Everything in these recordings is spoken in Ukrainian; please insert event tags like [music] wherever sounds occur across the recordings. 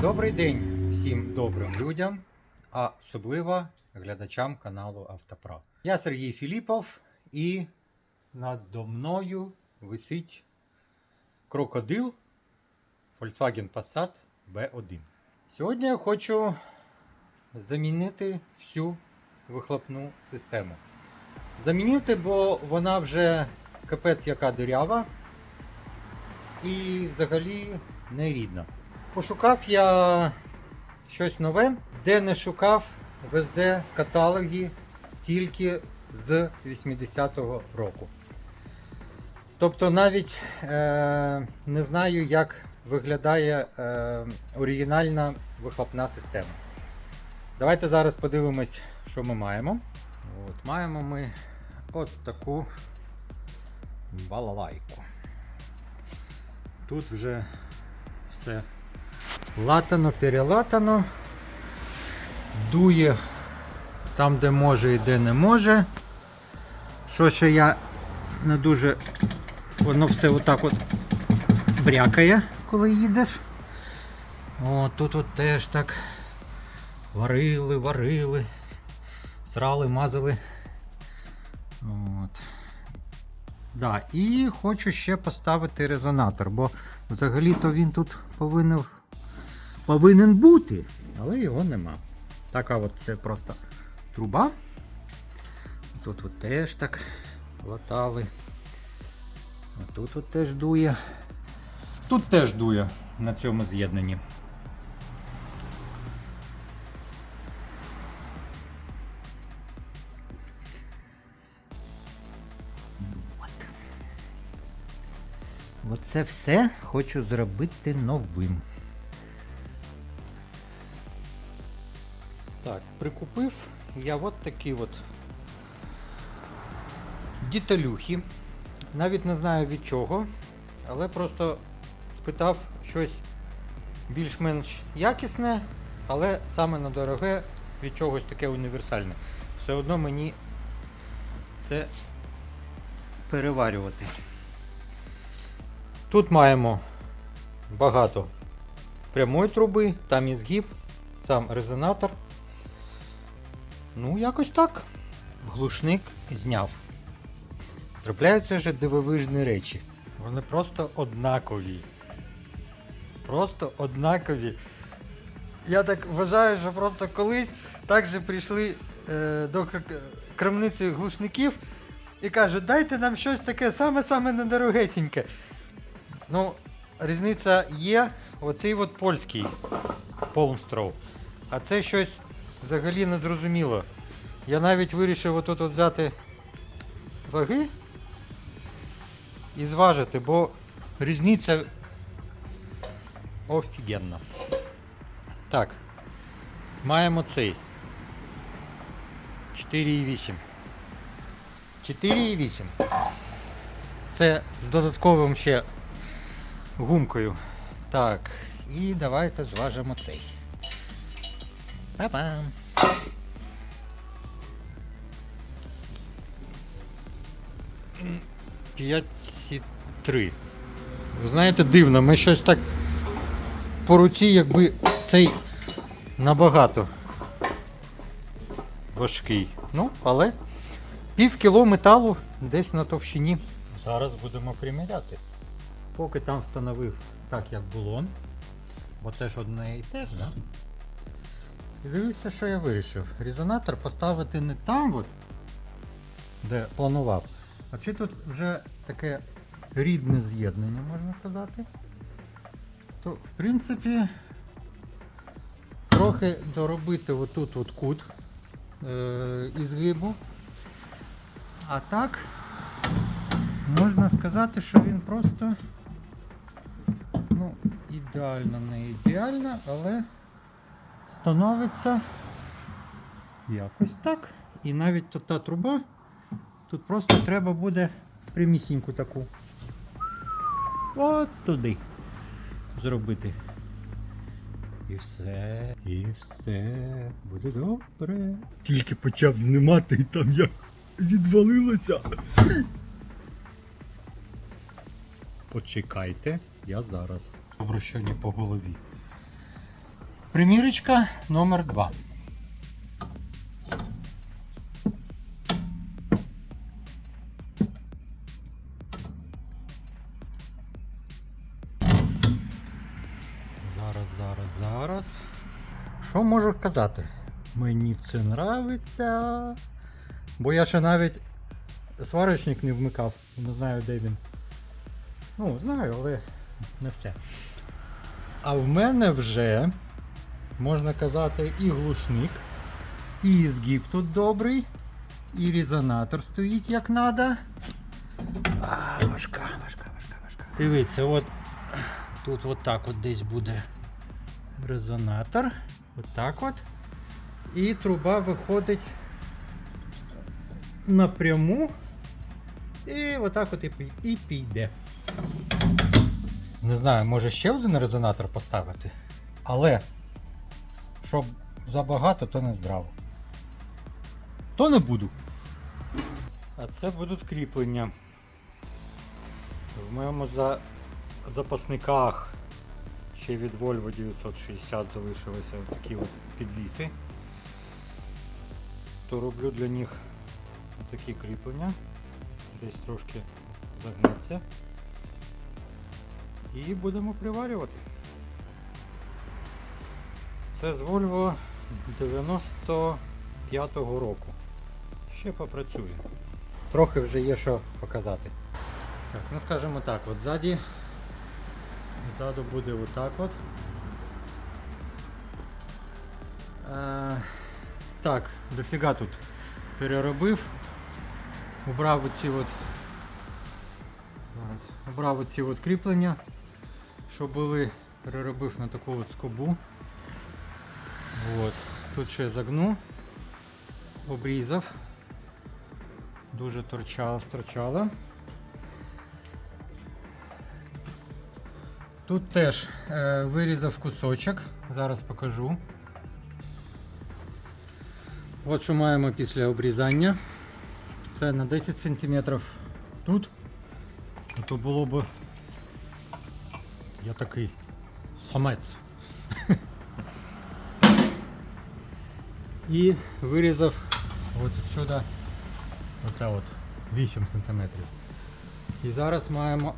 Добрий день всім добрим людям, а особливо глядачам каналу Автоправ. Я Сергій Філіпов і надо мною висить крокодил Volkswagen Passat B1. Сьогодні я хочу замінити всю вихлопну систему. Замінити, бо вона вже капець яка дирява і взагалі не рідна. Пошукав я щось нове, де не шукав везде каталоги тільки з 80-го року. Тобто навіть е, не знаю, як виглядає е, оригінальна вихлопна система. Давайте зараз подивимось, що ми маємо. От, маємо ми от таку балалайку. Тут вже все латано, перелатано. Дує там, де може і де не може. Що ще я не дуже. Воно все отак от брякає, коли їдеш. О, тут от теж так варили, варили, срали, мазали. От. Да, і хочу ще поставити резонатор, бо взагалі-то він тут повинен, повинен бути, але його нема. Така от це просто труба. Тут от теж так латали. А тут от теж дує. Тут теж дує на цьому з'єднанні. Оце все хочу зробити новим. Прикупив я от такі от діталюхи. Навіть не знаю від чого, але просто спитав щось більш-менш якісне, але саме на дороге від чогось таке універсальне. Все одно мені це переварювати. Тут маємо багато прямої труби, там і згиб, сам резонатор. Ну, якось так. Глушник зняв. Трапляються вже дивовижні речі. Вони просто однакові. Просто однакові. Я так вважаю, що просто колись так же прийшли е, до крамниці глушників і кажуть, дайте нам щось таке саме-саме недорогесеньке. Ну, різниця є. Оцей от польський Полмстров. А це щось взагалі не зрозуміло. Я навіть вирішив отут от взяти ваги і зважити, бо різниця офігенна. Так, маємо цей 4,8. 4,8. Це з додатковим ще гумкою. Так, і давайте зважимо цей. Па-пам! 5,3. Ви знаєте, дивно, ми щось так по руці, якби цей набагато важкий. Ну, але пів кіло металу десь на товщині. Зараз будемо приміряти. Поки там встановив так, як було. Бо це ж одне і те ж, да? І дивіться, що я вирішив. Резонатор поставити не там, от, де планував. А чи тут вже таке рідне з'єднання, можна сказати? То, в принципі, трохи доробити отут от кут е- із. А так, можна сказати, що він просто ну, ідеально, не ідеально, але становиться якось так. І навіть та труба. Тут просто треба буде прямісіньку таку. От туди зробити. І все, і все буде добре. Тільки почав знімати і там я відвалилося. Почекайте, я зараз. Обращення по голові. Примірочка номер 2. Зараз, зараз, зараз. Що можу казати? Мені це нравиться. Бо я ще навіть сварочник не вмикав. Не знаю, де він. Ну, знаю, але не все. А в мене вже, можна казати, і глушник, і згіб тут добрий, і резонатор стоїть як надо. А, важка, важка, важка, важка. Дивіться, от тут так от десь буде резонатор. От так от. І труба виходить напряму. І отак от і піде. Не знаю, може ще один резонатор поставити. Але щоб забагато, то не здраво. То не буду. А це будуть кріплення. В моєму за... запасниках ще від Volvo 960 залишилися такі от підвіси. То роблю для них такі кріплення. Десь трошки загнеться. І будемо приварювати. Це з Volvo 95-го року. Ще попрацює. Трохи вже є що показати. Так, ну скажімо так, от ззаді. Ззаду буде отак от. Е, так, дофіга тут переробив. Убрав оці от. Убрав оці от кріплення, що були, переробив на таку от скобу. От. Тут ще загну, обрізав. Дуже торчало, сторчало. Тут теж е, вирізав кусочок, зараз покажу. От що маємо після обрізання. Це на 10 см тут. То було б. Я такий самець. І вирізав от сюди оте от 8 см. І зараз маємо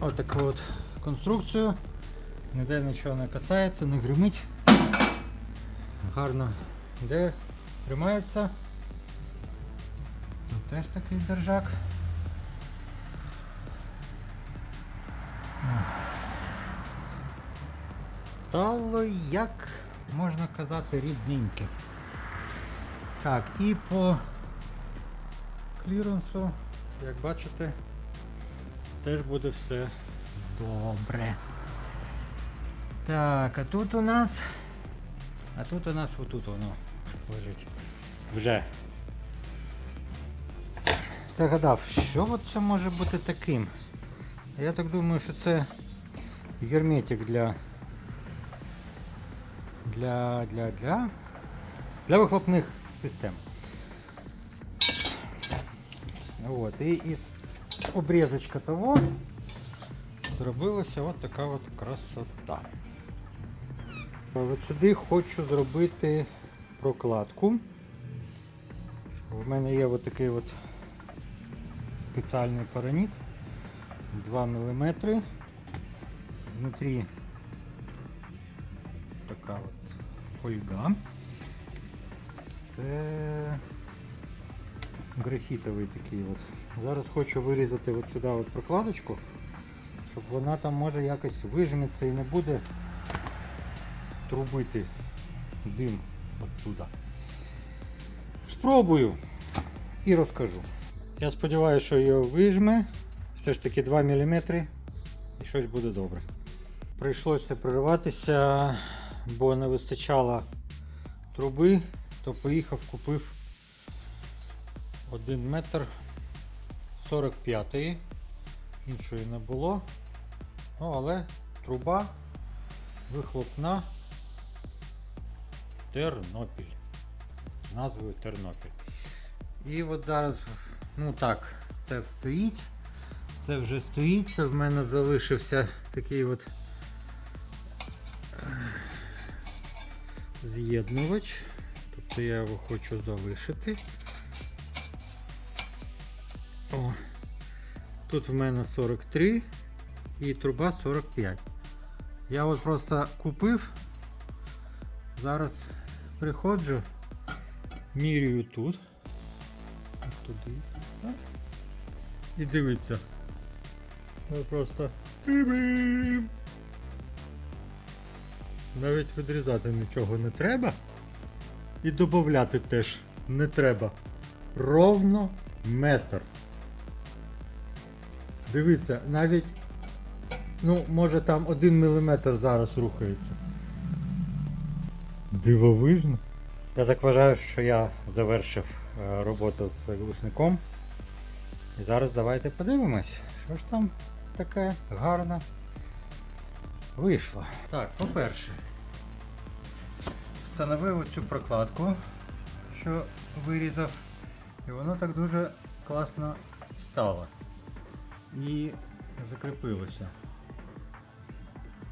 отаку от конструкцію. Ніде нічого не касається, не гримить. Гарно де тримається. Тут теж такий держак. Стало, як можна казати, рідненьке. Так, і по кліренсу, як бачите, теж буде все добре. Так, а тут у нас. А тут у нас отут воно лежить. Вже. Загадав, що це може бути таким? Я так думаю, що це герметик для. Для. для. для. Для вихлопних систем. От, і із обрізочка того зробилася от така от красота. От сюди хочу зробити прокладку. У мене є от такий от спеціальний параніт 2 мм. Внутрі така от фольга. Це графітовий такий от. Зараз хочу вирізати от сюди от прокладочку, щоб вона там може якось вижметься і не буде трубити дим оттуда. Спробую і розкажу. Я сподіваюся, що його вижме. Все ж таки 2 мм і щось буде добре. Прийшлося прориватися, бо не вистачало труби, то поїхав, купив 1 метр 45 іншої не було. Ну, але труба вихлопна Тернопіль. З назвою Тернопіль. І от зараз, ну так, це стоїть. Це вже стоїть. Це в мене залишився такий от з'єднувач. Тобто я його хочу залишити. О, тут в мене 43 і труба 45. Я от просто купив. Зараз приходжу, міряю тут. От туди. І дивіться. Ну просто. Навіть відрізати нічого не треба. І додати теж не треба. Ровно метр. Дивіться, навіть, ну, може там 1 мм зараз рухається. Дивовижно. Я так вважаю, що я завершив е, роботу з глушником. І зараз давайте подивимось, що ж там таке гарне вийшло. Так, по-перше, встановив цю прокладку, що вирізав, і воно так дуже класно стало і закріпилося.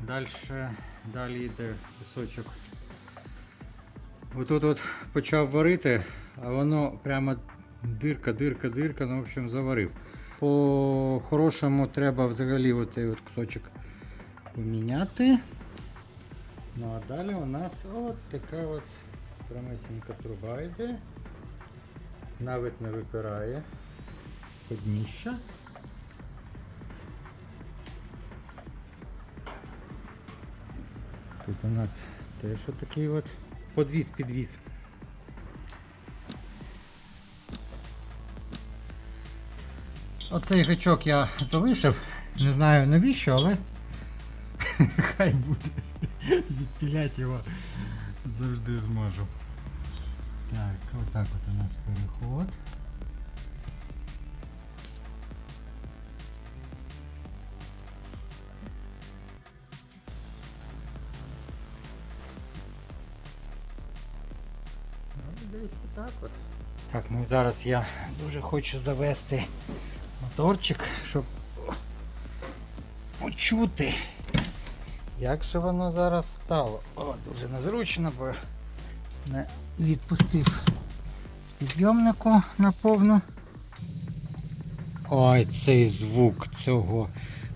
Дальше, далі йде кусочок. Отут от почав варити, а воно прямо дирка, дирка, дирка, ну в общем заварив. По-хорошому треба взагалі оцей от кусочок поміняти. Ну а далі у нас от така от прямесенька труба йде. Навіть не випирає з дніща. Тут у нас теж отакий от подвіз-підвіз. Оцей гачок я залишив. Не знаю навіщо, але [laughs] хай буде. Відпіляти його завжди зможу. Так, отак от у нас переход. Ну, десь отак от. Так, ну зараз я дуже хочу завести моторчик, щоб почути, як же воно зараз стало. О, дуже незручно, бо не відпустив з підйомнику наповну. Ой, цей звук цього,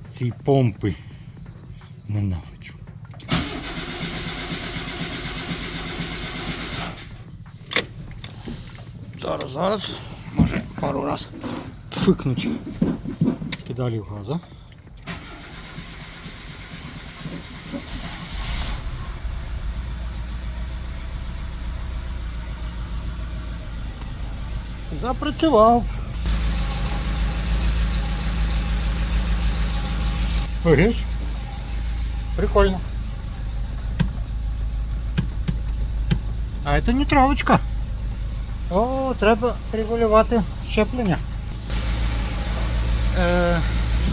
цієї помпи. Ненавиджу. Зараз, зараз. Може пару раз пфикнуть педалів газа. Запрацював. Ого. Прикольно. А це не травочка. О, треба регулювати щеплення. Е,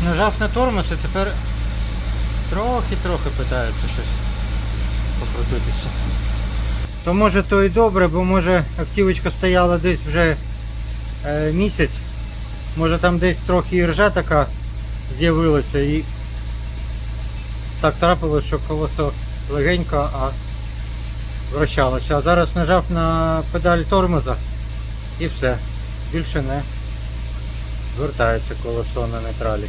нажав на тормоз і тепер трохи-трохи питається щось покрутитися. То може то і добре, бо може автівочка стояла десь вже місяць. Може там десь трохи і ржа така з'явилася і так трапилось, що колесо легенько, а вращалося. А зараз нажав на педаль тормоза і все. Більше не звертається колесо на нейтралі.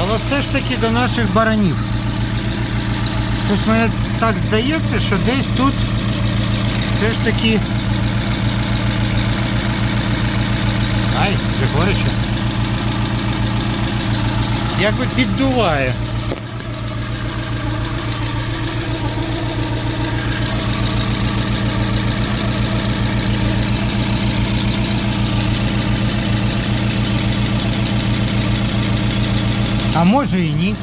Але все ж таки до наших баранів. Щось мені так здається, що десь тут все ж таки. Ай, вже горяче. Якби піддуває. А може і ні.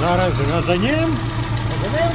Зараз газанем. Газанем.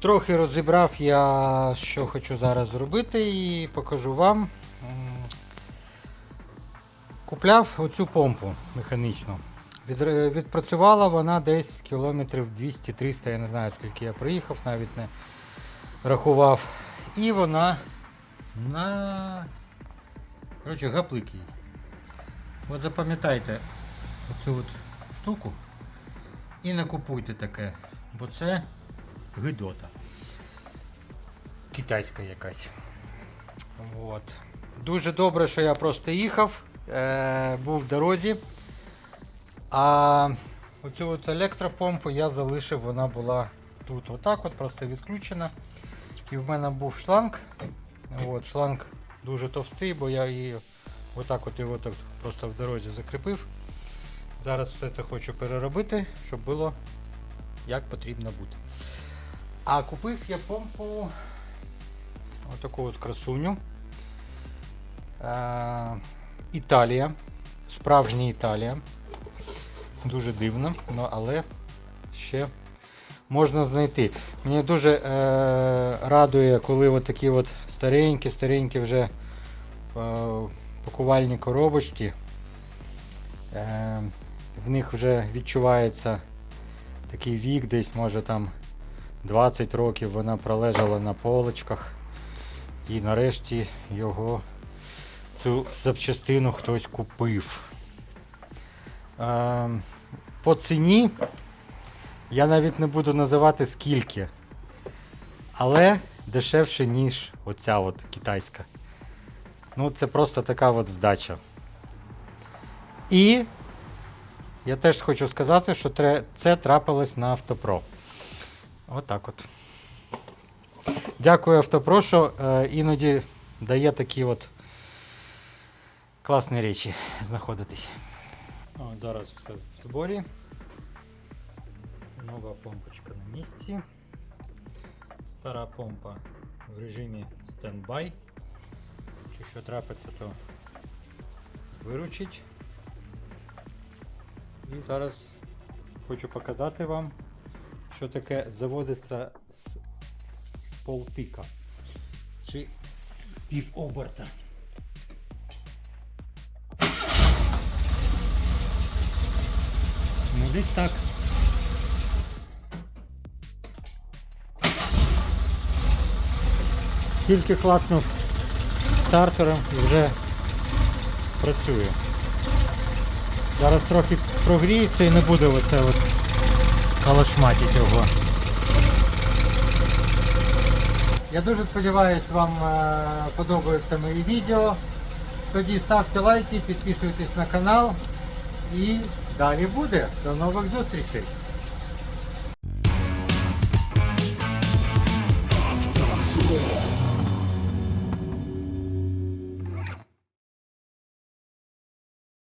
Трохи розібрав я, що хочу зараз зробити, і покажу вам. Купляв оцю помпу механічну. Від, відпрацювала вона десь кілометрів 200-300, я не знаю скільки я приїхав, навіть не рахував. І вона на коротше, гаплик їй. От запам'ятайте оцю от штуку і не купуйте таке, бо це гидота. Китайська якась. От. Дуже добре, що я просто їхав, е, був в дорозі. А оцю от електропомпу я залишив, вона була тут отак от, просто відключена. І в мене був шланг. От, шланг дуже товстий, бо я її отак от його так просто в дорозі закріпив. Зараз все це хочу переробити, щоб було як потрібно бути. А купив я помпу отаку от красуню. Е, Італія. Справжня Італія. Дуже дивно, ну, але ще можна знайти. Мені дуже е, радує, коли от такі от старенькі, старенькі вже е, пакувальні коробочці. Е, в них вже відчувається такий вік, десь може там 20 років вона пролежала на полочках. І нарешті його цю запчастину хтось купив. Е, по ціні я навіть не буду називати скільки. Але дешевше, ніж оця от китайська. Ну, це просто така от вдача. І я теж хочу сказати, що це трапилось на Автопро. Отак от. Дякую Автопро, що е, іноді дає такі от класні речі знаходитись. О, зараз все в зборі. Нова помпочка на місці. Стара помпа в режимі стендбай. Чи що трапиться, то виручить. І зараз хочу показати вам, що таке заводиться з полтика. Чи з півоберта. Ну десь так. Тільки класнув стартером вже працює. Зараз трохи прогріється і не буде оце от калашматить його. Я дуже сподіваюся, вам е, подобаються мої відео. Тоді ставте лайки, підписуйтесь на канал і далі буде. До нових зустрічей!